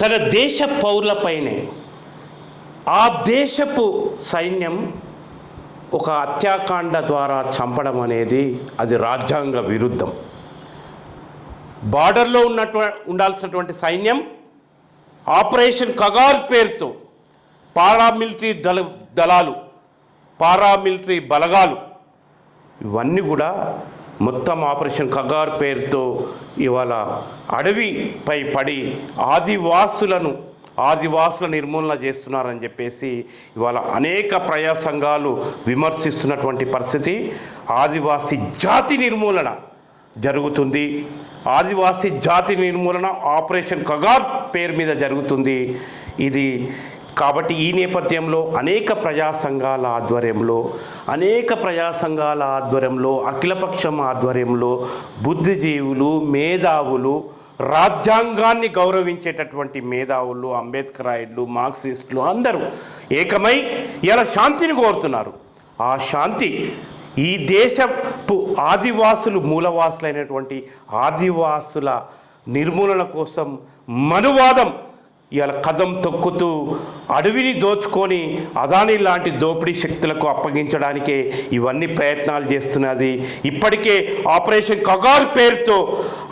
తన దేశ పౌరులపైనే. ఆ దేశపు సైన్యం ఒక హత్యాకాండ ద్వారా చంపడం అనేది అది రాజ్యాంగ విరుద్ధం. బార్డర్లో ఉన్నట్టు ఉండాల్సినటువంటి సైన్యం ఆపరేషన్ కగార్ పేరుతో పారామిలిటరీ దళ దళాలు పారామిలిటరీ బలగాలు ఇవన్నీ కూడా మొత్తం ఆపరేషన్ కగార్ పేరుతో ఇవాళ అడవిపై పడి ఆదివాసులను ఆదివాసుల నిర్మూలన చేస్తున్నారని చెప్పేసి ఇవాళ అనేక ప్రజా సంఘాలు విమర్శిస్తున్నటువంటి పరిస్థితి. ఆదివాసి జాతి నిర్మూలన జరుగుతుంది. ఆదివాసి జాతి నిర్మూలన ఆపరేషన్ కగార్ పేరు మీద జరుగుతుంది. ఇది కాబట్టి ఈ నేపథ్యంలో అనేక ప్రజా సంఘాల ఆధ్వర్యంలో అనేక ప్రజా సంఘాల ఆధ్వర్యంలో అఖిలపక్షం ఆధ్వర్యంలో బుద్ధిజీవులు మేధావులు రాజ్యాంగాన్ని గౌరవించేటటువంటి మేధావులు అంబేద్కరాయిడ్లు మార్క్సిస్టులు అందరూ ఏకమై ఇలా శాంతిని కోరుతున్నారు. ఆ శాంతి ఈ దేశపు ఆదివాసులు మూలవాసులైనటువంటి ఆదివాసుల నిర్మూలన కోసం మనువాదం ఇవాళ కదం తొక్కుతూ అడవిని దోచుకొని అదాని లాంటి దోపిడీ శక్తులకు అప్పగించడానికే ఇవన్నీ ప్రయత్నాలు చేస్తున్నది. ఇప్పటికే ఆపరేషన్ కగార్ పేరుతో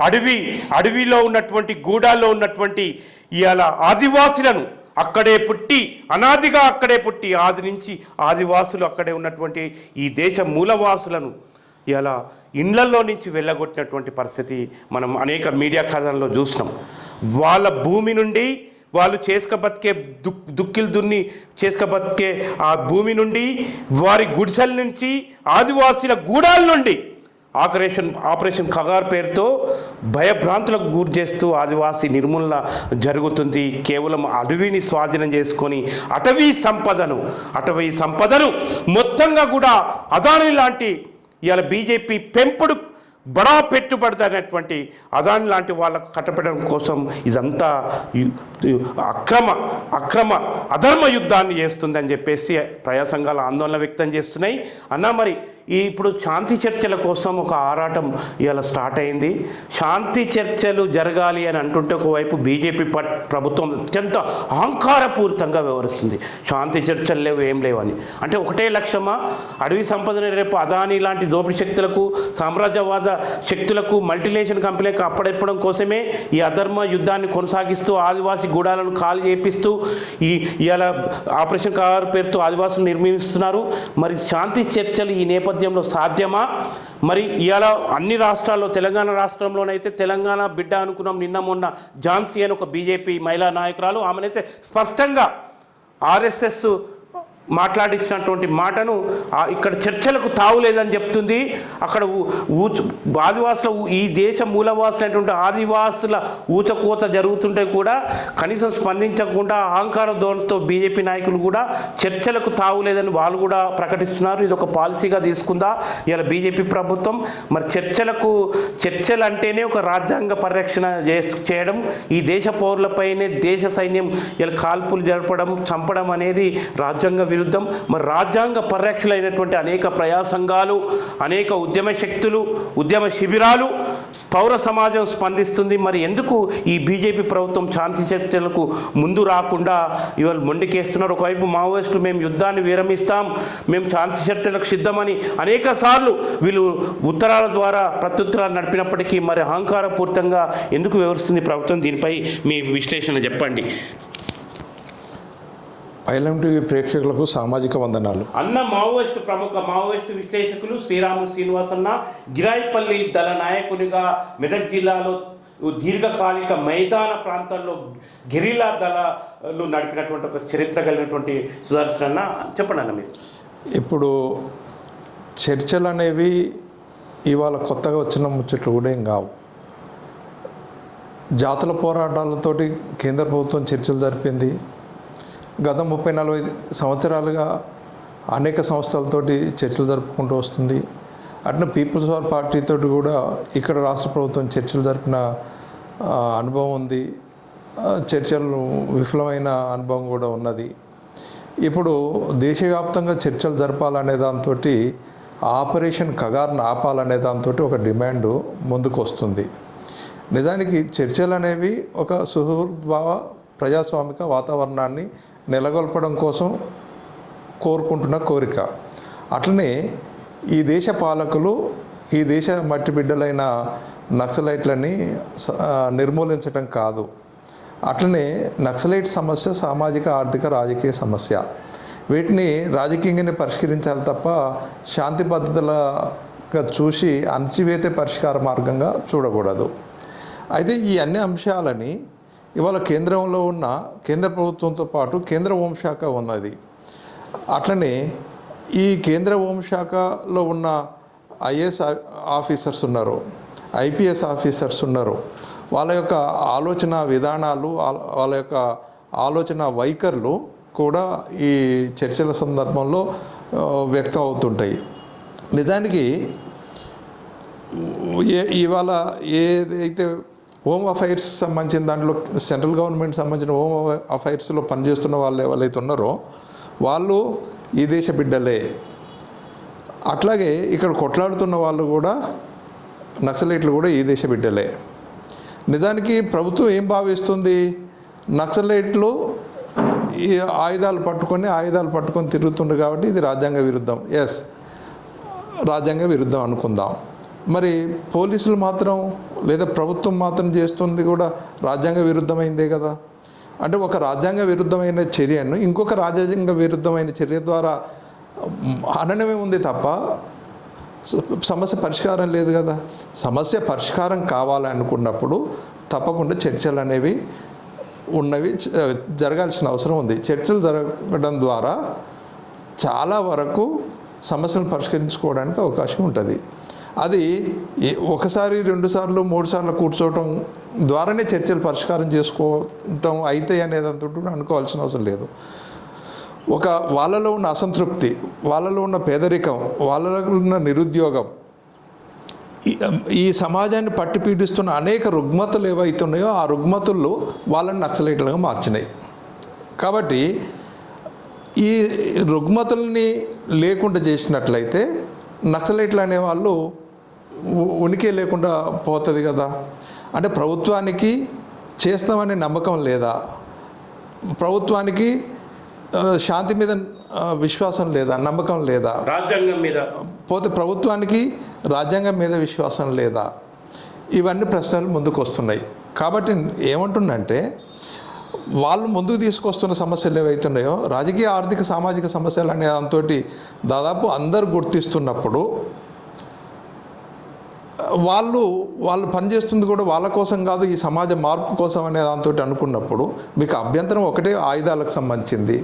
అడవి అడవిలో ఉన్నటువంటి గూడాల్లో ఉన్నటువంటి ఇవాళ ఆదివాసులను అక్కడే పుట్టి అనాదిగా అక్కడే పుట్టి ఆది నుంచి ఆదివాసులు అక్కడే ఉన్నటువంటి ఈ దేశ మూలవాసులను ఇలా ఇండ్లల్లో నుంచి వెళ్ళగొట్టినటువంటి పరిస్థితి మనం అనేక మీడియా కథనంలో చూసినాం. వాళ్ళ భూమి నుండి వాళ్ళు చేసుక బతికే దుక్ దుక్కిలు దున్ని చేసుక బతికే ఆ భూమి నుండి వారి గుడిసెల నుంచి ఆదివాసీల గూడాల నుండి ఆపరేషన్ ఆపరేషన్ కగార్ పేరుతో భయభ్రాంతులకు గురి చేస్తూ ఆదివాసీ నిర్మూలన జరుగుతుంది. కేవలం అడవిని స్వాధీనం చేసుకొని అటవీ సంపదను అటవీ సంపదను మొత్తంగా కూడా అదాని లాంటి ఇవాళ బీజేపీ పెంపుడు బడా పెట్టుబడిదారినటువంటి అదాని లాంటి వాళ్ళకు కట్టబెట్టడం కోసం ఇదంతా అక్రమ అక్రమ అధర్మ యుద్ధాన్ని చేస్తుందని చెప్పేసి ప్రజా సంఘాలు ఆందోళన వ్యక్తం చేస్తున్నాయి. అన్నా మరి ఈ ఇప్పుడు శాంతి చర్చల కోసం ఒక ఆరాటం ఇవాళ స్టార్ట్ అయింది. శాంతి చర్చలు జరగాలి అని అంటుంటే ఒకవైపు బీజేపీ పట్ ప్రభుత్వం అత్యంత అహంకారపూరితంగా వ్యవహరిస్తుంది. శాంతి చర్చలు లేవు ఏం లేవు అని. అంటే ఒకటే లక్ష్యమా? అడవి సంపదని రేపు అదాని లాంటి దోపిడీ శక్తులకు సామ్రాజ్యవాద శక్తులకు మల్టీనేషనల్ కంపెనీలకు అప్పడెప్పడం కోసమే ఈ అధర్మ యుద్ధాన్ని కొనసాగిస్తూ ఆదివాసీ గూడాలను కాలు చేపిస్తూ ఈ ఇవాళ ఆపరేషన్ కార్ పేరుతో ఆదివాసులు నిర్మిస్తున్నారు. మరి శాంతి చర్చలు ఈ నేపథ్యంలో సాధ్యమా? మరి ఇవాళ అన్ని రాష్ట్రాల్లో తెలంగాణ రాష్ట్రంలోనైతే తెలంగాణ బిడ్డ అనుకున్నాం నిన్న మొన్న ఝాన్సీ అని ఒక బీజేపీ మహిళా నాయకురాలు. ఆమెనైతే స్పష్టంగా ఆర్ఎస్ఎస్ మాట్లాడించినటువంటి మాటను ఇక్కడ చర్చలకు తావులేదని చెప్తుంది. అక్కడ ఊ- ఆదివాసుల ఈ దేశ మూలవాసులైనటువంటి ఆదివాసుల ఊచకోత జరుగుతుంటే కూడా కనీసం స్పందించకుండా అహంకార ధోరణితో బీజేపీ నాయకులు కూడా చర్చలకు తావులేదని వాళ్ళు కూడా ప్రకటిస్తున్నారు. ఇది ఒక పాలసీగా తీసుకుందా? ఇలా బీజేపీ ప్రభుత్వం మరి చర్చలకు చర్చలు అంటేనే ఒక రాజ్యాంగ పరిరక్షణ చేస్- చేయడం ఈ దేశ పౌరులపైనే దేశ సైన్యం ఇలా కాల్పులు జరపడం చంపడం అనేది రాజ్యాంగ విరుద్ధం. మరి రాజ్యాంగ పరిరక్షలైనటువంటి అనేక ప్రయాసంగాలు అనేక ఉద్యమ శక్తులు ఉద్యమ శిబిరాలు పౌర సమాజం స్పందిస్తుంది. మరి ఎందుకు ఈ బీజేపీ ప్రభుత్వం శాంతి చర్చలకు ముందు రాకుండా ఇవాళ మొండికేస్తున్నారు? ఒకవైపు మావోయిస్టులు మేము యుద్ధాన్ని విరమిస్తాం మేము శాంతి చర్చలకు సిద్ధమని అనేక సార్లు వీళ్ళు ఉత్తరాల ద్వారా ప్రత్యుత్తరాలు నడిపినప్పటికీ మరి అహంకారపూరితంగా ఎందుకు వివరిస్తుంది ప్రభుత్వం? దీనిపై మీ విశ్లేషణ చెప్పండి. ఐలం టీవీ ప్రేక్షకులకు సామాజిక వందనాలు. అన్న మావోయిస్టు ప్రముఖ మావోయిస్టు విశ్లేషకులు శ్రీరాము శ్రీనివాసన్న గిరాయిపల్లి దళ నాయకునిగా మెదక్ జిల్లాలో దీర్ఘకాలిక మైదాన ప్రాంతాల్లో గెరిలా దళాలు నడిపినటువంటి ఒక చరిత్ర కలిగినటువంటి సుదర్శన్ అన్న చెప్పండి అన్న మీరు. ఇప్పుడు చర్చలు అనేవి ఇవాళ కొత్తగా వచ్చిన ముచ్చట్లు కూడా ఏం కావు. జాతుల పోరాటాలతోటి కేంద్ర ప్రభుత్వం చర్చలు జరిపింది. గత ముప్పై నలభై సంవత్సరాలుగా అనేక సంస్థలతోటి చర్చలు జరుపుకుంటూ వస్తుంది. అట్లా పీపుల్స్ వార్ పార్టీతో కూడా ఇక్కడ రాష్ట్ర ప్రభుత్వం చర్చలు జరిపిన అనుభవం ఉంది. చర్చలు విఫలమైన అనుభవం కూడా ఉన్నది. ఇప్పుడు దేశవ్యాప్తంగా చర్చలు జరపాలనే దాంతో ఆపరేషన్ కగార్ను ఆపాలనే దాంతో ఒక డిమాండ్ ముందుకు వస్తుంది నిజానికి చర్చలు అనేవి ఒక సుహృద్భావ ప్రజాస్వామిక వాతావరణాన్ని నెలకొల్పడం కోసం కోరుకుంటున్న కోరిక. అట్లనే ఈ దేశ పాలకులు ఈ దేశ మట్టి బిడ్డలైన నక్సలైట్లని నిర్మూలించటం కాదు. అట్లనే నక్సలైట్ సమస్య సామాజిక ఆర్థిక రాజకీయ సమస్య. వీటిని రాజకీయంగానే పరిష్కరించాలి తప్ప శాంతి పద్ధతులగా చూసి అణచివేతే పరిష్కార మార్గంగా చూడకూడదు. అయితే ఈ అన్ని అంశాలని ఇవాళ కేంద్రంలో ఉన్న కేంద్ర ప్రభుత్వంతో పాటు కేంద్ర హోంశాఖ ఉన్నది. అట్లనే ఈ కేంద్ర హోంశాఖలో ఉన్న ఐఏఎస్ ఆఫీసర్స్ ఉన్నారు ఐపీఎస్ ఆఫీసర్స్ ఉన్నారు. వాళ్ళ యొక్క ఆలోచన విధానాలు వాళ్ళ- వాళ్ళ యొక్క ఆలోచన వైఖరులు కూడా ఈ చర్చల సందర్భంలో వ్యక్తం అవుతుంటాయి నిజానికి ఇవాళ ఏదైతే హోమ్ అఫైర్స్ సంబంధించిన దాంట్లో సెంట్రల్ గవర్నమెంట్ సంబంధించిన హోమ్ అఫైర్స్లో పనిచేస్తున్న వాళ్ళు ఎవరైతే ఉన్నారో వాళ్ళు ఈ దేశ బిడ్డలే. అట్లాగే ఇక్కడ కొట్లాడుతున్న వాళ్ళు కూడా నక్సలైట్లు కూడా ఈ దేశ బిడ్డలే. నిజానికి ప్రభుత్వం ఏం భావిస్తుంది? నక్సలైట్లు ఈ ఆయుధాలు పట్టుకొని ఆయుధాలు పట్టుకొని తిరుగుతుండ్రు కాబట్టి ఇది రాజ్యాంగ విరుద్ధం. ఎస్ రాజ్యాంగ విరుద్ధం అనుకుందాం. మరి పోలీసులు మాత్రం లేదా ప్రభుత్వం మాత్రం చేస్తుంది కూడా రాజ్యాంగ విరుద్ధమైందే కదా. అంటే ఒక రాజ్యాంగ విరుద్ధమైన చర్యను ఇంకొక రాజ్యాంగ విరుద్ధమైన చర్య ద్వారా మ్, ఉంది తప్ప సమస్య పరిష్కారం లేదు కదా. సమస్య పరిష్కారం కావాలనుకున్నప్పుడు తప్పకుండా చర్చలు అనేవి ఉన్నవి జరగాల్సిన అవసరం ఉంది. చర్చలు జరగడం ద్వారా చాలా వరకు సమస్యలను పరిష్కరించుకోవడానికి అవకాశం ఉంటుంది. అది ఏ- ఒకసారి రెండుసార్లు మూడు సార్లు కూర్చోవటం ద్వారానే చర్చలు పరిష్కారం చేసుకోవటం అయితే అనేది అంతటి అనుకోవాల్సిన అవసరం లేదు. ఒక వాళ్ళలో ఉన్న అసంతృప్తి వాళ్ళలో ఉన్న పేదరికం వాళ్ళలో ఉన్న నిరుద్యోగం ఈ- సమాజాన్ని పట్టి పీడిస్తున్న అనేక రుగ్మతలు ఏవైతే ఉన్నాయో ఆ రుగ్మతులు వాళ్ళని నక్సలైట్లుగా మార్చినాయి. కాబట్టి ఈ రుగ్మతుల్ని లేకుండా చేసినట్లయితే నక్సలైట్లు అనేవాళ్ళు వాళ్ళు ఉనికి లేకుండా పోతుంది కదా. అంటే ప్రభుత్వానికి చేస్తామనే నమ్మకం లేదా? ప్రభుత్వానికి శాంతి మీద విశ్వాసం లేదా? నమ్మకం లేదా? రాజ్యాంగం మీద. పోతే ప్రభుత్వానికి రాజ్యాంగం మీద విశ్వాసం లేదా? ఇవన్నీ ప్రశ్నలు ముందుకు వస్తున్నాయి కాబట్టి ఏమంటుందంటే వాళ్ళు ముందుకు తీసుకొస్తున్న సమస్యలు ఏవైతున్నాయో రాజకీయ ఆర్థిక సామాజిక సమస్యలు అనే దాంతో దాదాపు అందరు గుర్తిస్తున్నప్పుడు వాళ్ళు వాళ్ళు పనిచేస్తుంది కూడా వాళ్ళ కోసం కాదు ఈ సమాజ మార్పు కోసం అనే దాంతో అనుకున్నప్పుడు మీకు అభ్యంతరం ఒకటే ఆయుధాలకు సంబంధించింది.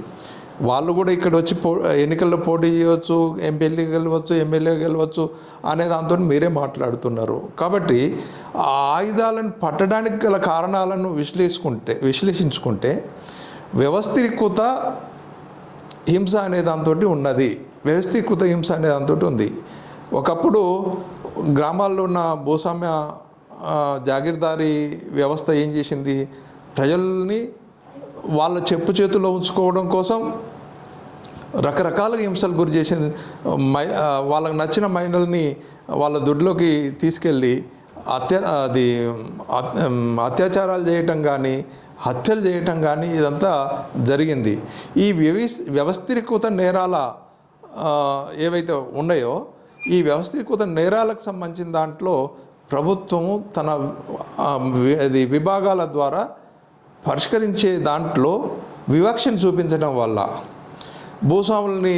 వాళ్ళు కూడా ఇక్కడ వచ్చి పో ఎన్నికల్లో పోటీ చేయవచ్చు ఎంపీఎల్ఏ గెలవచ్చు ఎమ్మెల్యే గెలవచ్చు అనే దాంతో మీరే మాట్లాడుతున్నారు. కాబట్టి ఆ ఆయుధాలను పట్టడానికి గల కారణాలను విశ్లేషించుకుంటే విశ్లేషించుకుంటే వ్యవస్థీకృత హింస అనే దాంతో ఉన్నది. వ్యవస్థీకృత హింస అనే దాంతో ఉంది. ఒకప్పుడు గ్రామాల్లో ఉన్న భూస్వామ్య ఆ, జాగీర్దారీ వ్యవస్థ ఏం చేసింది? ప్రజల్ని వాళ్ళ చెప్పు చేతుల్లో ఉంచుకోవడం కోసం రకరకాలుగా హింసలు గురి చేసింది. మై వాళ్ళకు నచ్చిన మైనల్ని వాళ్ళ దొడ్లోకి తీసుకెళ్ళి అత్య అది అత్యాచారాలు చేయటం కానీ హత్యలు చేయటం కానీ ఇదంతా జరిగింది. ఈ వ్యవస్ వ్యవస్థీకృత నేరాల ఏవైతే ఉన్నాయో ఈ వ్యవస్థీకృత నేరాలకు సంబంధించిన దాంట్లో ప్రభుత్వము తన అది విభాగాల ద్వారా పరిష్కరించే దాంట్లో వివక్షను చూపించడం వల్ల భూస్వాములని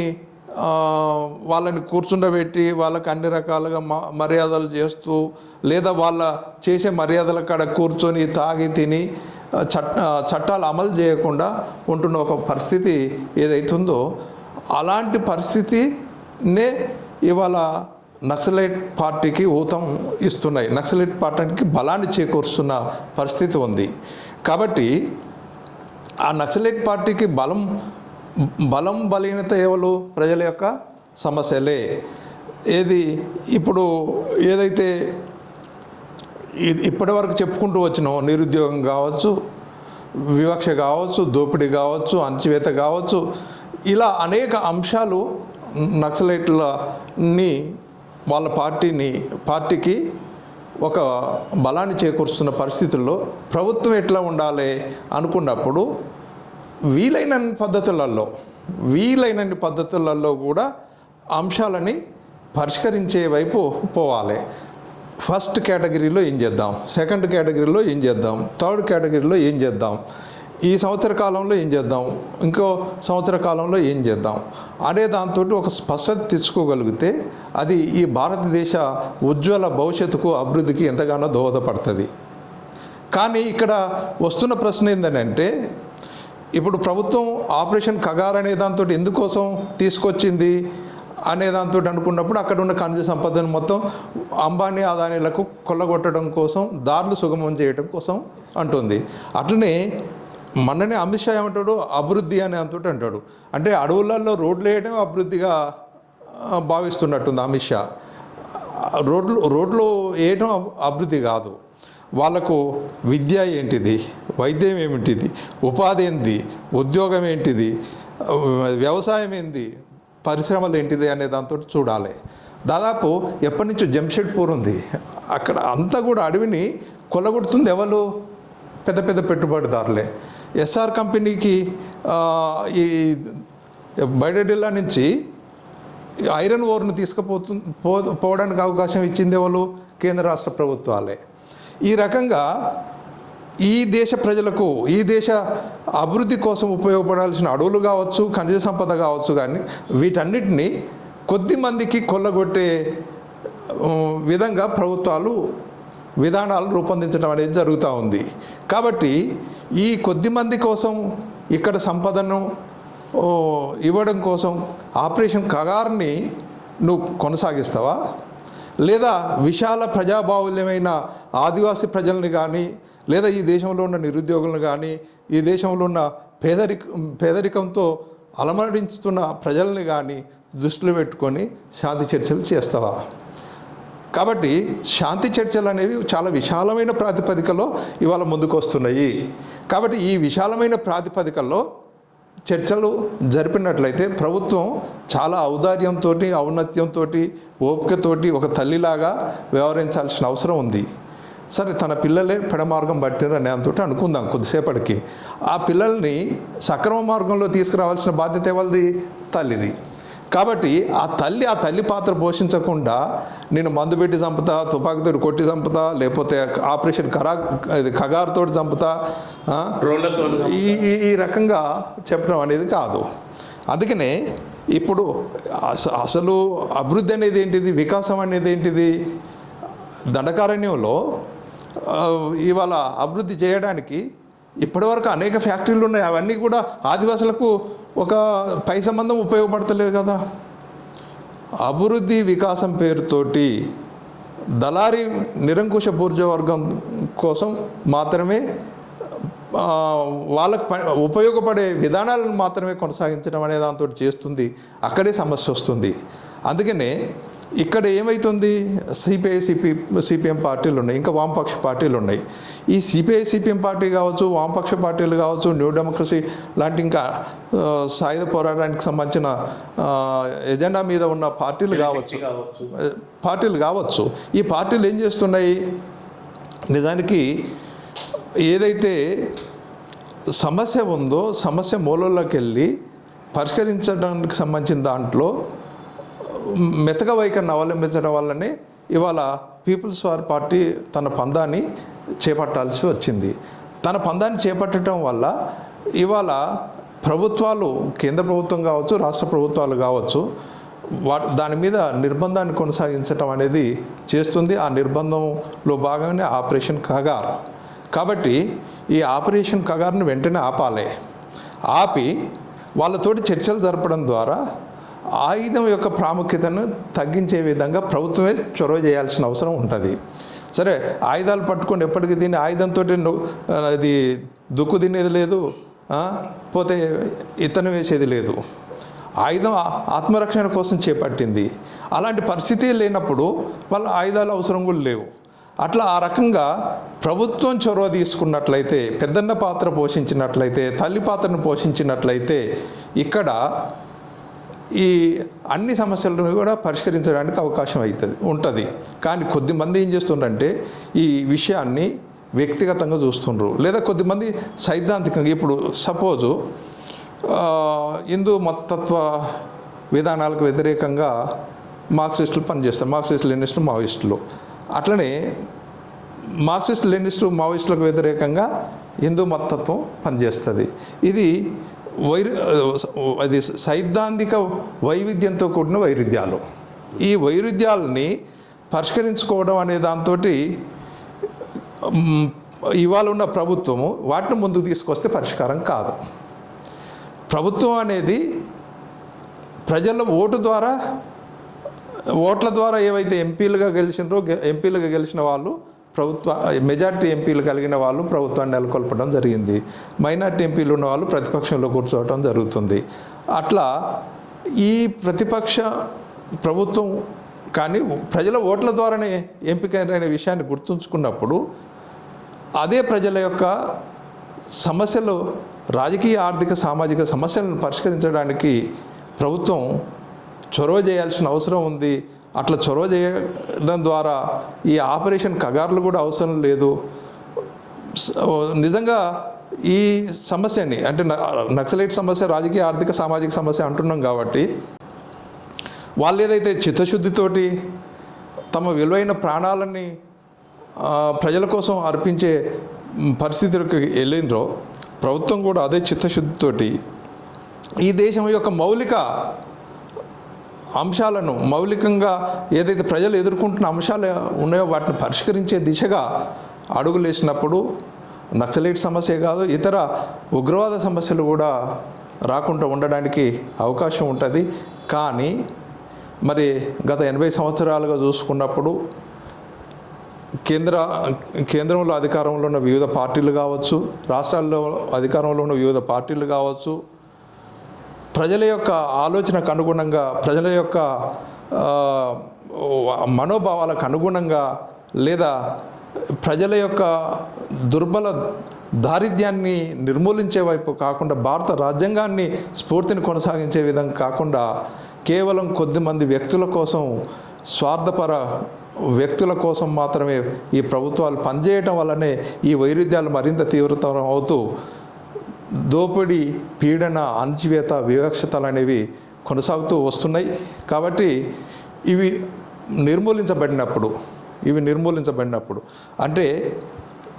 వాళ్ళని కూర్చుండబెట్టి వాళ్ళకి అన్ని రకాలుగా మ మర్యాదలు చేస్తూ లేదా వాళ్ళ చేసే మర్యాదల కాడ కూర్చొని తాగి తిని చట్ట చట్ చట్టాలు అమలు చేయకుండా ఉంటున్న ఒక పరిస్థితి ఏదైతుందో అలాంటి పరిస్థితినే ఇవాళ నక్సలైట్ పార్టీకి ఊతం ఇస్తున్నాయి. నక్సలైట్ పార్టీకి బలాన్ని చేకూరుస్తున్న పరిస్థితి ఉంది. కాబట్టి ఆ నక్సలైట్ పార్టీకి బలం బలం బలీనత ఎవరు? ప్రజల యొక్క సమస్యలే. ఏది ఇప్పుడు ఏదైతే ఇప్పటి వరకు చెప్పుకుంటూ వచ్చినాం నిరుద్యోగం కావచ్చు వివక్ష కావచ్చు దోపిడీ కావచ్చు అణచివేత కావచ్చు ఇలా అనేక అంశాలు నక్సలైట్లని వాళ్ళ పార్టీని పార్టీకి ఒక బలాన్ని చేకూరుస్తున్న పరిస్థితుల్లో ప్రభుత్వం ఎట్లా ఉండాలి అనుకున్నప్పుడు వీలైన పద్ధతులలో వీలైనన్ని పద్ధతులలో కూడా అంశాలని పరిష్కరించే వైపు పోవాలి. ఫస్ట్ కేటగిరీలో ఏం చేద్దాం? సెకండ్ కేటగిరీలో ఏం చేద్దాం? థర్డ్ కేటగిరీలో ఏం చేద్దాం? ఈ సంవత్సర కాలంలో ఏం చేద్దాం? ఇంకో సంవత్సర కాలంలో ఏం చేద్దాం? అనే దాంతో ఒక స్పష్టత తెచ్చుకోగలిగితే అది ఈ భారతదేశ ఉజ్వల భవిష్యత్తుకు అభివృద్ధికి ఎంతగానో దోహదపడుతుంది. కానీ ఇక్కడ వస్తున్న ప్రశ్న ఏంటంటే ఇప్పుడు ప్రభుత్వం ఆపరేషన్ కగార్ అనే దాంతో ఎందుకోసం తీసుకొచ్చింది? అనే దాంతో అనుకున్నప్పుడు అక్కడ ఉన్న ఖనిజ సంపదను మొత్తం అంబానీ అదానీలకు కొల్లగొట్టడం కోసం దారులు సుగమం చేయడం కోసం అంటుంది. అట్లనే మొన్ననే అమిత్ షా ఏమంటాడు? అభివృద్ధి అని అంతటి అంటాడు. అంటే అడవులలో రోడ్లు వేయడం అభివృద్ధిగా భావిస్తున్నట్టుంది అమిత్ షా. రోడ్లు రోడ్లు వేయడం అభివృద్ధి కాదు. వాళ్ళకు విద్య ఏంటిది? వైద్యం ఏమిటిది? ఉపాధి ఏంది? ఉద్యోగం ఏంటిది? వ్యవసాయం ఏంది? పరిశ్రమలు ఏంటిది అనే దాంతో చూడాలి. దాదాపు ఎప్పటి నుంచో జంషెడ్పూర్ ఉంది. అక్కడ అంతా కూడా అడవిని కొలగొడుతుంది ఎవరు? పెద్ద పెద్ద పెట్టుబడిదారులే. ఎస్ఆర్ కంపెనీకి ఈ బయటడిల్లా నుంచి ఐరన్ ఓర్ను తీసుకుపోతు పో పోవడానికి అవకాశం ఇచ్చింది వాళ్ళు కేంద్ర రాష్ట్ర ప్రభుత్వాలే. ఈ రకంగా ఈ దేశ ప్రజలకు ఈ దేశ అభివృద్ధి కోసం ఉపయోగపడాల్సిన అడవులు కావచ్చు ఖనిజ సంపద కావచ్చు కానీ వీటన్నిటిని కొద్ది మందికి కొల్లగొట్టే విధంగా ప్రభుత్వాలు విధానాలు రూపొందించడం అనేది జరుగుతూ ఉంది. కాబట్టి ఈ కొద్ది మంది కోసం ఇక్కడ సంపదను ఇవ్వడం కోసం ఆపరేషన్ కగార్ని నువ్వు కొనసాగిస్తావా? లేదా విశాల ప్రజాబాహుల్యమైన ఆదివాసీ ప్రజల్ని కానీ లేదా ఈ దేశంలో ఉన్న నిరుద్యోగులను కానీ ఈ దేశంలో ఉన్న పేదరిక పేదరికంతో అలమరించుతున్న ప్రజల్ని కానీ దృష్టిలో పెట్టుకొని శాంతి చర్చలు చేస్తావా? కాబట్టి శాంతి చర్చలు అనేవి చాలా విశాలమైన ప్రాతిపదికలో ఇవాళ ముందుకు వస్తున్నాయి కాబట్టి ఈ విశాలమైన ప్రాతిపదికల్లో చర్చలు జరిపినట్లయితే ప్రభుత్వం చాలా ఔదార్యంతో ఔన్నత్యంతో ఓపికతోటి ఒక తల్లిలాగా వ్యవహరించాల్సిన అవసరం ఉంది. సరే తన పిల్లలే పెడమార్గం పట్టిరని అంతటి అనుకుందాం కొద్దిసేపటికి. ఆ పిల్లల్ని సక్రమ మార్గంలో తీసుకురావాల్సిన బాధ్యత ఎవరిది? తల్లిది. కాబట్టి ఆ తల్లి ఆ తల్లి పాత్ర పోషించకుండా నేను మందు పెట్టి చంపుతా తుపాకీతో కొట్టి చంపుతా లేకపోతే ఆపరేషన్ కరా ఇది కగారుతో చంపుతా ఈ ఈ- రకంగా చెప్పడం అనేది కాదు. అందుకనే ఇప్పుడు అస- అసలు అభివృద్ధి అనేది ఏంటిది? వికాసం అనేది ఏంటిది? దండకారణ్యంలో ఇవాళ అభివృద్ధి చేయడానికి ఇప్పటివరకు అనేక ఫ్యాక్టరీలు ఉన్నాయి. అవన్నీ కూడా ఆదివాసులకు ఒక పై సంబంధం ఉపయోగపడతలేదు కదా. అభివృద్ధి వికాసం పేరుతోటి దళారీ నిరంకుశ బూర్జవర్గం కోసం మాత్రమే వాళ్ళకు ఉపయోగపడే విధానాలను మాత్రమే కొనసాగించడం అనే దాంతో చేస్తుంది. అక్కడే సమస్య వస్తుంది. అందుకనే ఇక్కడ ఏమవుతుంది సిపిఐ సిపి సిపిఎం పార్టీలు ఉన్నాయి. ఇంకా వామపక్ష పార్టీలు ఉన్నాయి. ఈ సిపిఐ సిపిఎం పార్టీ కావచ్చు వామపక్ష పార్టీలు కావచ్చు న్యూ డెమోక్రసీ లాంటి ఇంకా సాయుధ పోరాటానికి సంబంధించిన ఎజెండా మీద ఉన్న పార్టీలు కావచ్చు. కావచ్చు. పార్టీలు కావచ్చు. ఈ పార్టీలు ఏం చేస్తున్నాయి? నిజానికి ఏదైతే సమస్య ఉందో సమస్య మూలల్లోకి వెళ్ళి పరిష్కరించడానికి సంబంధించిన దాంట్లో మెతక వైఖరిని అవలంబించడం వల్లనే ఇవాళ పీపుల్స్ వార్ పార్టీ తన పందాన్ని చేపట్టాల్సి వచ్చింది. తన పందాన్ని చేపట్టడం వల్ల ఇవాళ ప్రభుత్వాలు కేంద్ర ప్రభుత్వం కావచ్చు రాష్ట్ర ప్రభుత్వాలు కావచ్చు వా దాని మీద నిర్బంధాన్ని కొనసాగించడం అనేది చేస్తుంది. ఆ నిర్బంధంలో భాగంగానే ఆపరేషన్ కగార్. కాబట్టి ఈ ఆపరేషన్ కగార్ను వెంటనే ఆపాలి. ఆపి వాళ్ళతోటి చర్చలు జరపడం ద్వారా ఆయుధం యొక్క ప్రాముఖ్యతను తగ్గించే విధంగా ప్రభుత్వమే చొరవ చేయాల్సిన అవసరం ఉంటుంది. సరే ఆయుధాలు పట్టుకొని ఎప్పటికీ దీన్ని ఆయుధంతో అది దుక్కు తినేది లేదు పోతే ఇతను వేసేది లేదు. ఆయుధం ఆత్మరక్షణ కోసం చేపట్టింది. అలాంటి పరిస్థితి లేనప్పుడు వాళ్ళ ఆయుధాలు అవసరం కూడా లేవు. అట్లా ఆ రకంగా ప్రభుత్వం చొరవ తీసుకున్నట్లయితే పెద్దన్న పాత్ర పోషించినట్లయితే తల్లి పాత్రను పోషించినట్లయితే ఇక్కడ ఈ అన్ని సమస్యలను కూడా పరిష్కరించడానికి అవకాశం అవుతుంది ఉంటుంది. కానీ కొద్దిమంది ఏం చేస్తుండ్రంటే ఈ విషయాన్ని వ్యక్తిగతంగా చూస్తుండ్రు. లేదా కొద్దిమంది సైద్ధాంతికంగా ఇప్పుడు సపోజు హిందూ మతత్వ విధానాలకు వ్యతిరేకంగా మార్క్సిస్టులు పనిచేస్తారు. మార్క్సిస్ట్ లెనిస్టులు మావోయిస్టులు. అట్లనే మార్క్సిస్ట్ లెనిస్టు మావోయిస్టులకు వ్యతిరేకంగా హిందూ మతత్వం పనిచేస్తుంది. ఇది వైరు అది సైద్ధాంతిక వైవిధ్యంతో కూడిన వైరుధ్యాలు. ఈ వైరుధ్యాలని పరిష్కరించుకోవడం అనే దాంతో ఇవాళ ఉన్న ప్రభుత్వము వాటిని ముందుకు తీసుకొస్తే పరిష్కారం కాదు. ప్రభుత్వం అనేది ప్రజల ఓటు ద్వారా ఓట్ల ద్వారా ఏవైతే ఎంపీలుగా గెలిచినారో గె- ఎంపీలుగా గెలిచిన వాళ్ళు ప్రభుత్వ మెజార్టీ ఎంపీలు కలిగిన వాళ్ళు ప్రభుత్వాన్ని నెలకొల్పడం జరిగింది. మైనార్టీ ఎంపీలు ఉన్న వాళ్ళు ప్రతిపక్షంలో కూర్చోవడం జరుగుతుంది. అట్లా ఈ ప్రతిపక్ష ప్రభుత్వం కానీ ప్రజల ఓట్ల ద్వారానే ఎంపికైన విషయాన్ని గుర్తుంచుకున్నప్పుడు అదే ప్రజల యొక్క సమస్యలు రాజకీయ ఆర్థిక సామాజిక సమస్యలను పరిష్కరించడానికి ప్రభుత్వం చొరవ చేయాల్సిన అవసరం ఉంది. అట్లా చొరవ చేయడం ద్వారా ఈ ఆపరేషన్ కగార్లు కూడా అవసరం లేదు. నిజంగా ఈ సమస్యని అంటే నక్సలైట్ సమస్య రాజకీయ ఆర్థిక సామాజిక సమస్య అంటున్నాం కాబట్టి వాళ్ళు ఏదైతే చిత్తశుద్ధితోటి తమ విలువైన ప్రాణాలని ప్రజల కోసం అర్పించే పరిస్థితులకు వెళ్ళినరో ప్రభుత్వం కూడా అదే చిత్తశుద్ధితోటి ఈ దేశం యొక్క మౌలిక అంశాలను మౌలికంగా ఏదైతే ప్రజలు ఎదుర్కొంటున్న అంశాలు ఉన్నాయో వాటిని పరిష్కరించే దిశగా అడుగులేసినప్పుడు నక్సలైట్ సమస్య కాదు ఇతర ఉగ్రవాద సమస్యలు కూడా రాకుండా ఉండడానికి అవకాశం ఉంటుంది. కానీ మరి గత ఎనభై సంవత్సరాలుగా చూసుకున్నప్పుడు కేంద్ర కేంద్రంలో అధికారంలో ఉన్న వివిధ పార్టీలు కావచ్చు రాష్ట్రాల్లో అధికారంలో ఉన్న వివిధ పార్టీలు కావచ్చు ప్రజల యొక్క ఆలోచనకు అనుగుణంగా ప్రజల యొక్క మనోభావాలకు అనుగుణంగా లేదా ప్రజల యొక్క దుర్బల దారిద్ర్యాన్ని నిర్మూలించే వైపు కాకుండా భారత రాజ్యాంగాన్ని స్ఫూర్తిని కొనసాగించే విధంగా కాకుండా కేవలం కొద్దిమంది వ్యక్తుల కోసం స్వార్థపర వ్యక్తుల కోసం మాత్రమే ఈ ప్రభుత్వాలు పనిచేయటం వల్లనే ఈ వైరుధ్యాలు మరింత తీవ్రతరం అవుతూ దోపిడీ పీడన అణచివేత వివక్షతలు అనేవి కొనసాగుతూ వస్తున్నాయి. కాబట్టి ఇవి నిర్మూలించబడినప్పుడు ఇవి నిర్మూలించబడినప్పుడు అంటే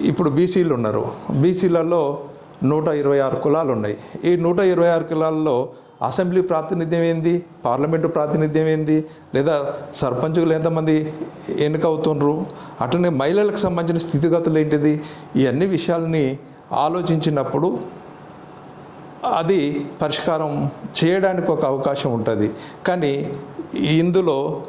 ఇప్పుడు బీసీలు ఉన్నారు. బీసీలలో నూట ఇరవై ఆరు కులాలు ఉన్నాయి. ఈ నూట ఇరవై ఆరు కులాల్లో అసెంబ్లీ ప్రాతినిధ్యం ఏంది? పార్లమెంటు ప్రాతినిధ్యం ఏంది? లేదా సర్పంచులు ఎంతమంది ఎన్నికవుతుండ్రు? అట్లనే మహిళలకు సంబంధించిన స్థితిగతులు ఏంటిది? ఈ అన్ని విషయాల్ని ఆలోచించినప్పుడు అది పరిష్కారం చేయడానికి ఒక అవకాశం ఉంటుంది. కానీ ఇందులో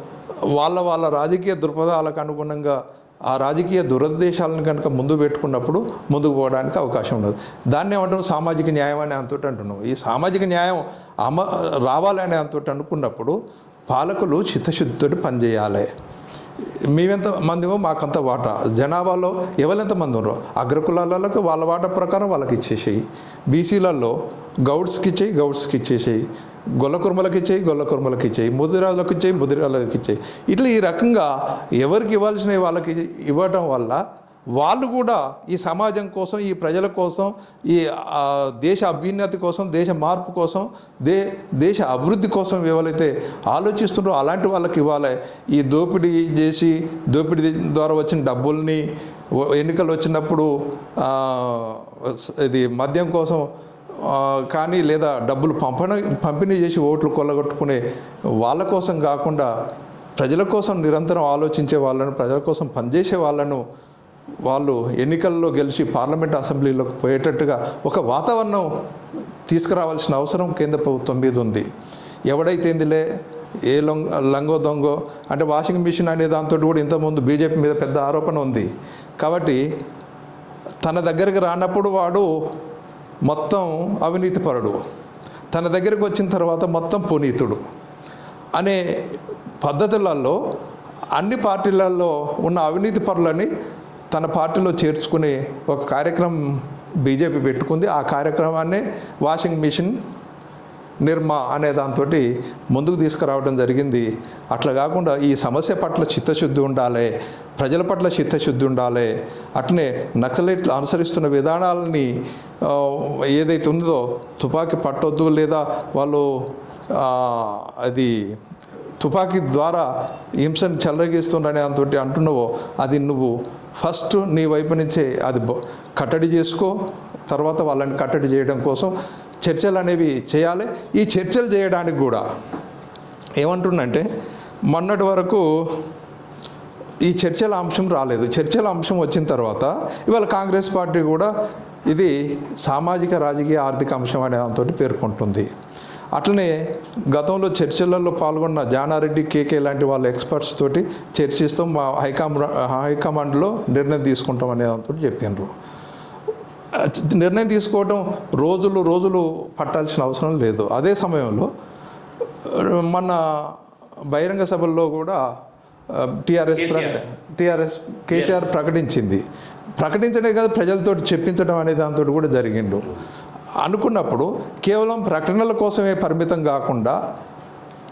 వాళ్ళ వాళ్ళ రాజకీయ దృక్పథాలకు అనుగుణంగా ఆ రాజకీయ దురద్దేశాలను కనుక ముందు పెట్టుకున్నప్పుడు ముందుకు పోవడానికి అవకాశం ఉండదు. దాన్ని ఏమంటాం సామాజిక న్యాయం అని అంతటి అంటున్నాం. ఈ సామాజిక న్యాయం అమ రావాలని అంతటి అనుకున్నప్పుడు పాలకులు చిత్తశుద్ధితో పనిచేయాలి. మేమెంత మందిమో మాకంత వాటా. జనాభాలో ఎవరెంత మంది ఉన్నారో అగ్రకులాలకు వాళ్ళ వాటా ప్రకారం వాళ్ళకి ఇచ్చేసేయి. బీసీలలో గౌడ్స్కి ఇచ్చేయి గౌడ్స్కి ఇచ్చేసేయి. గొల్ల కుర్మలకు ఇచ్చేయి గొల్ల కుర్మలకు ఇచ్చేయి. ముదిరాలకు ఇచ్చేయి ముదిరాలకు ఇచ్చేయి. ఇట్లా ఈ రకంగా ఎవరికి ఇవ్వాల్సినవి వాళ్ళకి ఇవ్వటం వల్ల వాళ్ళు కూడా ఈ సమాజం కోసం ఈ ప్రజల కోసం ఈ దేశ అభ్యున్నతి కోసం దేశ మార్పు కోసం దే దేశ అభివృద్ధి కోసం ఎవరైతే ఆలోచిస్తుంటారో అలాంటి వాళ్ళకి ఇవ్వాలి. ఈ దోపిడీ చేసి దోపిడీ ద్వారా వచ్చిన డబ్బుల్ని ఎన్నికలు వచ్చినప్పుడు ఇది మద్యం కోసం కానీ లేదా డబ్బులు పంపణ పంపిణీ చేసి ఓట్లు కొల్లగొట్టుకునే వాళ్ళ కోసం కాకుండా ప్రజల కోసం నిరంతరం ఆలోచించే వాళ్ళను ప్రజల కోసం పనిచేసే వాళ్ళను వాళ్ళు ఎన్నికల్లో గెలిచి పార్లమెంట్ అసెంబ్లీలోకి పోయేటట్టుగా ఒక వాతావరణం తీసుకురావాల్సిన అవసరం కేంద్ర ప్రభుత్వం మీద ఉంది. ఎవడైతే ఇందులే ఏ లొంగ లంగో దొంగో అంటే వాషింగ్ మిషన్ అనే దాంతో కూడా ఇంతకుముందు బీజేపీ మీద పెద్ద ఆరోపణ ఉంది. కాబట్టి తన దగ్గరికి రానప్పుడు వాడు మొత్తం అవినీతిపరుడు తన దగ్గరికి వచ్చిన తర్వాత మొత్తం పునీతుడు. అనే పద్ధతులలో అన్ని పార్టీలలో ఉన్న అవినీతి పరులని తన పార్టీలో చేర్చుకునే ఒక కార్యక్రమం బీజేపీ పెట్టుకుంది. ఆ కార్యక్రమాన్నే వాషింగ్ మిషన్ నిర్మా అనే దాంతో ముందుకు తీసుకురావడం జరిగింది. అట్లా కాకుండా ఈ సమస్య పట్ల చిత్తశుద్ధి ఉండాలి ప్రజల పట్ల చిత్తశుద్ధి ఉండాలి అట్నే నక్సలైట్లు అనుసరిస్తున్న విధానాలని ఏదైతే ఉందో తుపాకీ పట్టొద్దు లేదా వాళ్ళు అది తుపాకీ ద్వారా హింసను చెల్లగిస్తుండనే అంతటి అంటున్నావో అది నువ్వు ఫస్ట్ నీ వైపు నుంచే అది కట్టడి చేసుకో తర్వాత వాళ్ళని కట్టడి చేయడం కోసం చర్చలు అనేవి చేయాలి. ఈ చర్చలు చేయడానికి కూడా ఏమంటుండంటే మొన్నటి వరకు ఈ చర్చల అంశం రాలేదు. చర్చల అంశం వచ్చిన తర్వాత ఇవాళ కాంగ్రెస్ పార్టీ కూడా ఇది సామాజిక రాజకీయ ఆర్థిక అంశం అనే దాంతో పేర్కొంటుంది. అట్లనే గతంలో చర్చలలో పాల్గొన్న జానారెడ్డి కేకే లాంటి వాళ్ళ ఎక్స్పర్ట్స్ తోటి చర్చిస్తాం మా హైకమాండ్ హైకమాండ్లో నిర్ణయం తీసుకుంటాం అనే దాంతో చెప్పినారు. నిర్ణయం తీసుకోవడం రోజులు రోజులు పట్టాల్సిన అవసరం లేదు. అదే సమయంలో మన బహిరంగ సభల్లో కూడా టీఆర్ఎస్. టీఆర్ఎస్ కేసీఆర్ ప్రకటించింది. ప్రకటించడే కాదు ప్రజలతో చెప్పించడం అనే దాంతో కూడా జరిగిండు. అనుకున్నప్పుడు కేవలం ప్రకటనల కోసమే పరిమితం కాకుండా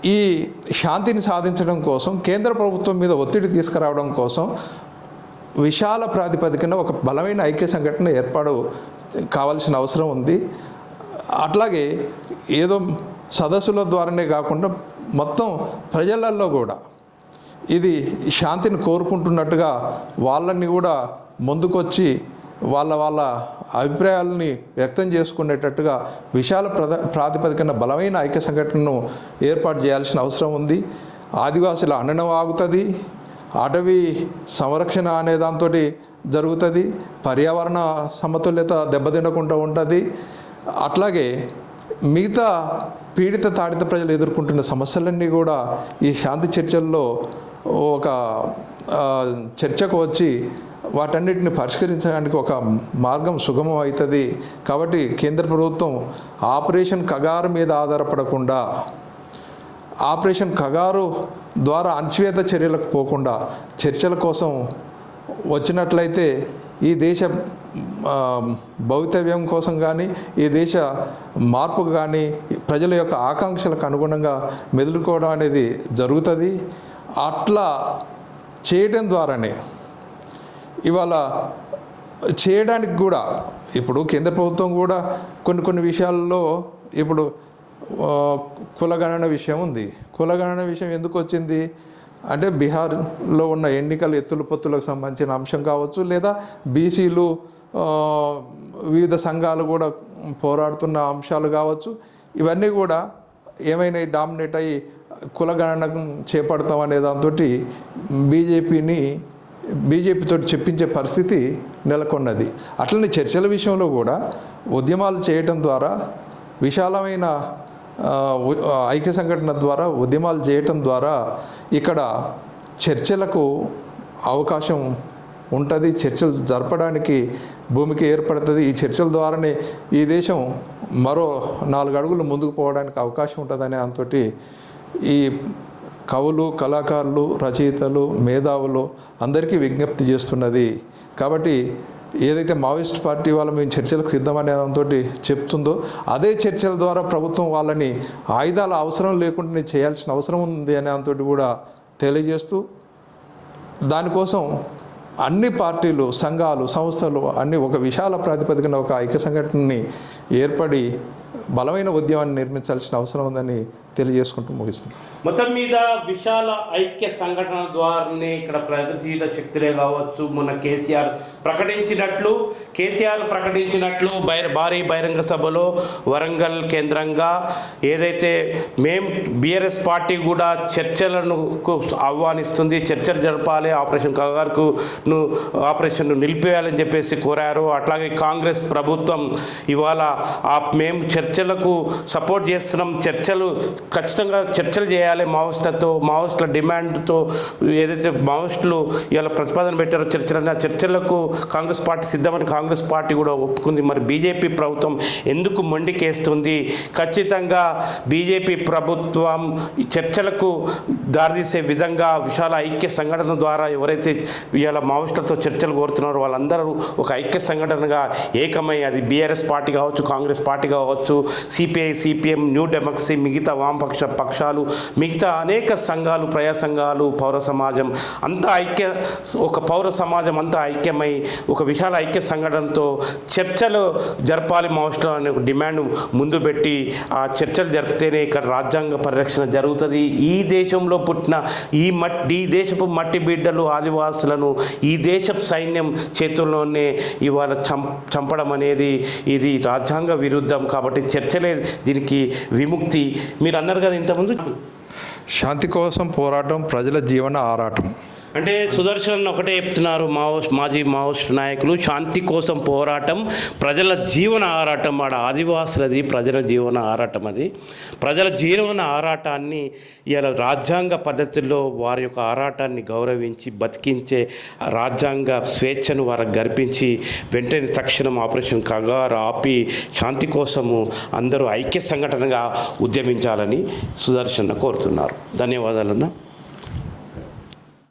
ఈ శాంతిని సాధించడం కోసం కేంద్ర ప్రభుత్వం మీద ఒత్తిడి తీసుకురావడం కోసం విశాల ప్రాతిపదికన ఒక బలమైన ఐక్య సంఘటన ఏర్పాటు కావాల్సిన అవసరం ఉంది. అట్లాగే ఏదో సదస్సుల ద్వారానే కాకుండా మొత్తం ప్రజలల్లో కూడా ఇది శాంతిని కోరుకుంటున్నట్టుగా వాళ్ళని కూడా ముందుకొచ్చి వాళ్ళ వాళ్ళ అభిప్రాయాలని వ్యక్తం చేసుకునేటట్టుగా విశాల ప్రద ప్రాతిపదికన బలమైన ఐక్య సంఘటనను ఏర్పాటు చేయాల్సిన అవసరం ఉంది. ఆదివాసుల అన్ననం ఆగుతుంది. అటవీ సంరక్షణ అనే దాంతో జరుగుతుంది. పర్యావరణ సమతుల్యత దెబ్బతినకుండా ఉంటుంది. అట్లాగే మిగతా పీడిత తాడిత ప్రజలు ఎదుర్కొంటున్న సమస్యలన్నీ కూడా ఈ శాంతి చర్చల్లో ఒక చర్చకు వచ్చి వాటన్నిటిని పరిష్కరించడానికి ఒక మార్గం సుగమం అవుతుంది. కాబట్టి కేంద్ర ప్రభుత్వం ఆపరేషన్ కగారు మీద ఆధారపడకుండా ఆపరేషన్ కగారు ద్వారా అణచివేత చర్యలకు పోకుండా చర్చల కోసం వచ్చినట్లయితే ఈ దేశ భవితవ్యం కోసం కానీ ఈ దేశ మార్పుకు కానీ ప్రజల యొక్క ఆకాంక్షలకు అనుగుణంగా మెదులుకోవడం అనేది జరుగుతుంది. అట్లా చేయడం ద్వారానే ఇవాళ చేయడానికి కూడా ఇప్పుడు కేంద్ర ప్రభుత్వం కూడా కొన్ని కొన్ని విషయాల్లో ఇప్పుడు కులగణన విషయం ఉంది. కులగణన విషయం ఎందుకు వచ్చింది? అంటే బీహార్లో ఉన్న ఎన్నికల ఎత్తులు పొత్తులకు సంబంధించిన అంశం కావచ్చు లేదా బీసీలు వివిధ సంఘాలు కూడా పోరాడుతున్న అంశాలు కావచ్చు. ఇవన్నీ కూడా ఏమైనా డామినేట్ అయ్యి కులగణన చేపడతాం అనే దాంతో బీజేపీని బీజేపీతో చెప్పించే పరిస్థితి నెలకొన్నది. అట్లనే చర్చల విషయంలో కూడా ఉద్యమాలు చేయటం ద్వారా విశాలమైన ఐక్య సంఘటన ద్వారా ఉద్యమాలు చేయటం ద్వారా ఇక్కడ చర్చలకు అవకాశం ఉంటుంది. చర్చలు జరపడానికి భూమికి ఏర్పడుతుంది. ఈ చర్చల ద్వారానే ఈ దేశం మరో నాలుగు అడుగులు ముందుకు పోవడానికి అవకాశం ఉంటుందనే దాంతో ఈ కవులు కళాకారులు రచయితలు మేధావులు అందరికీ విజ్ఞప్తి చేస్తున్నది. కాబట్టి ఏదైతే మావోయిస్ట్ పార్టీ వాళ్ళు మేము చర్చలకు సిద్ధమనే దాంతో చెప్తుందో అదే చర్చల ద్వారా ప్రభుత్వం వాళ్ళని ఆయుధాల అవసరం లేకుండా చేయాల్సిన అవసరం ఉంది అనే దాంతో కూడా తెలియజేస్తూ దానికోసం అన్ని పార్టీలు సంఘాలు సంస్థలు అన్ని ఒక విశాల ప్రాతిపదికన ఒక ఐక్య సంఘటనని ఏర్పడి బలమైన ఉద్యమాన్ని నిర్మించాల్సిన అవసరం ఉందని తెలియజేసుకుంటూ ముగిస్తున్నాను. మొత్తం మీద విశాల ఐక్య సంఘటన ద్వారానే ఇక్కడ ప్రగతిశీల శక్తులే కావచ్చు మొన్న కేసీఆర్ ప్రకటించినట్లు కేసీఆర్ ప్రకటించినట్లు బై భారీ బహిరంగ సభలో వరంగల్ కేంద్రంగా ఏదైతే మేం బీఆర్ఎస్ పార్టీ కూడా చర్చలను ఆహ్వానిస్తుంది చర్చలు జరపాలి ఆపరేషన్ కగార్కు ఆపరేషన్ను ఆపరేషన్ నిలిపేయాలని చెప్పేసి కోరారు. అట్లాగే కాంగ్రెస్ ప్రభుత్వం ఇవాళ ఆ మేము చర్చలకు సపోర్ట్ చేస్తున్నాం చర్చలు ఖచ్చితంగా చర్చలు చేయాలి. మావోయిస్టులతో మావోయిస్టుల డిమాండ్తో ఏదైతే మావోయిస్టులు ఇవాళ ప్రతిపాదన పెట్టారో చర్చలు ఆ చర్చలకు కాంగ్రెస్ పార్టీ సిద్ధమని కాంగ్రెస్ పార్టీ కూడా ఒప్పుకుంది. మరి బీజేపీ ప్రభుత్వం ఎందుకు మొండికేస్తుంది? ఖచ్చితంగా బీజేపీ ప్రభుత్వం ఈ చర్చలకు దారితీసే విధంగా విశాల ఐక్య సంఘటన ద్వారా ఎవరైతే ఇవాళ మావోయిస్టులతో చర్చలు కోరుతున్నారో వాళ్ళందరూ ఒక ఐక్య సంఘటనగా ఏకమై అది బీఆర్ఎస్ పార్టీ కావచ్చు కాంగ్రెస్ పార్టీ కావచ్చు సిపిఐ సిపిఎం న్యూ డెమోక్రసీ మిగతా వామపక్ష పక్షాలు మిగతా అనేక సంఘాలు ప్రజా సంఘాలు పౌర సమాజం అంతా ఐక్య ఒక పౌర సమాజం అంతా ఐక్యమై ఒక విశాల ఐక్య సంఘటనతో చర్చలు జరపాలి మావోయిస్టులు అనే ఒక డిమాండ్ ముందు పెట్టి ఆ చర్చలు జరిపితేనే ఇక్కడ రాజ్యాంగ పరిరక్షణ జరుగుతుంది. ఈ దేశంలో పుట్టిన ఈ మట్టి ఈ దేశపు మట్టి బిడ్డలు ఆదివాసులను ఈ దేశపు సైన్యం చేతుల్లోనే ఇవాళ చం చంపడం అనేది ఇది రాజ్యాంగ విరుద్ధం కాబట్టి చర్చలే దీనికి విముక్తి. మీరు అన్నారు కదా ఇంతకుముందు శాంతి కోసం పోరాటం ప్రజల జీవన ఆరాటం. అంటే సుదర్శన్ ఒకటే చెప్తున్నారు మావోస్ మాజీ మావోస్ట్ నాయకులు శాంతి కోసం పోరాటం ప్రజల జీవన ఆరాటం ఆడ ఆదివాసులది ప్రజల జీవన ఆరాటం అది. ప్రజల జీవన ఆరాటాన్ని ఇలా రాజ్యాంగ పద్ధతుల్లో వారి యొక్క ఆరాటాన్ని గౌరవించి బతికించే రాజ్యాంగ స్వేచ్ఛను వారికి గర్పించి వెంటనే తక్షణం ఆపరేషన్ కగారు ఆపి శాంతి కోసము అందరూ ఐక్య సంఘటనగా ఉద్యమించాలని సుదర్శన్ కోరుతున్నారు. ధన్యవాదాలన్నా.